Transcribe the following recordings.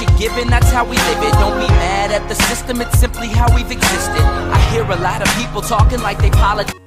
you're given, that's how we live it. Don't be mad at the system, it's simply how we've existed. I hear a lot of people talking like they politics.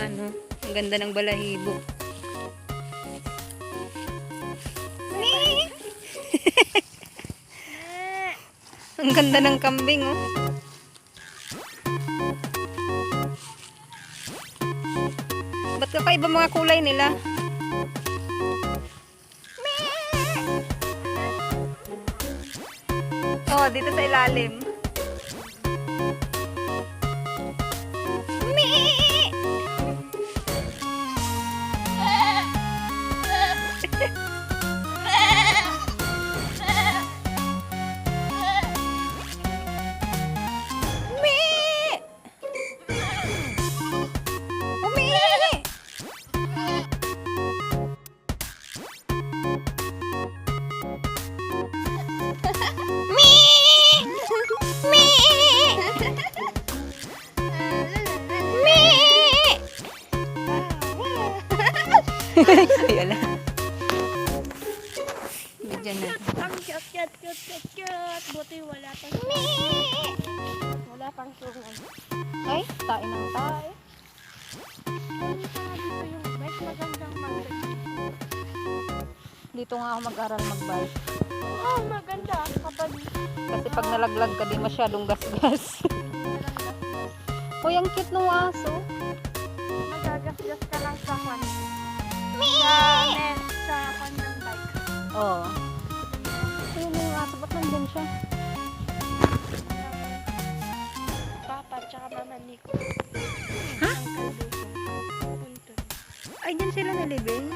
Ano, ang ganda ng balahibo. ang ganda ng kambing, oh. Ba't ka pa iba mga kulay nila? Oh, dito sa ilalim. Ayun lang. Diyan na. Ang cute, cute, cute, cute, cute. Buti wala pang... Wala pang sungan. Ay, tayo ng tayo. Dito yung best magandang mag Dito nga ako mag-aral mag-bike. Oh, maganda. Kapag Kasi pag nalaglag ka, di masyadong gasgas. Uy, ang cute ng aso. magagasgas ka lang sa kwan nakakon ng bike. Oo. Ayun na yung aso, ba't nandun siya? Papa, tsaka mama Nico. Ha? Ay, dyan sila nalibing?